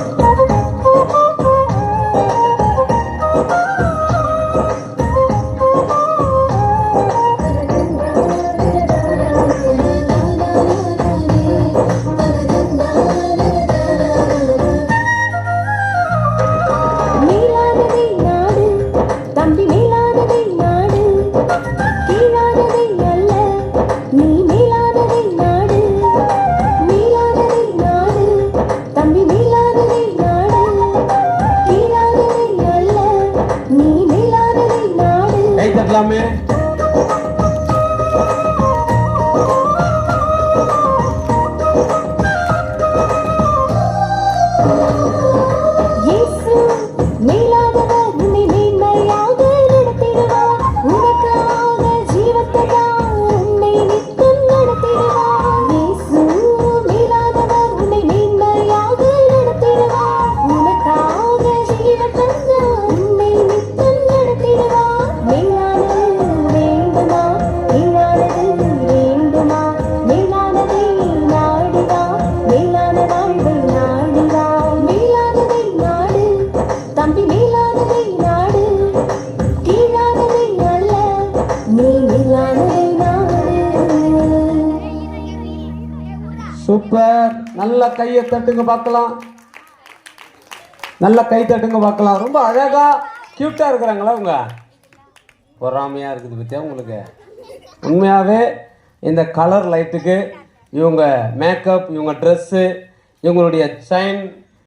Yeah. এই গ্রামে super. நல்ல கையை தட்டுங்க பார்க்கலாம். நல்ல கை தட்டுங்க பார்க்கலாம். ரொம்ப அழகாக க்யூட்டாக இருக்கிறாங்களா அவங்க பொறாமையாக இருக்குது பற்றியா உங்களுக்கு? உண்மையாகவே இந்த கலர் லைட்டுக்கு இவங்க மேக்கப் இவங்க ட்ரெஸ்ஸு இவங்களுடைய செயின்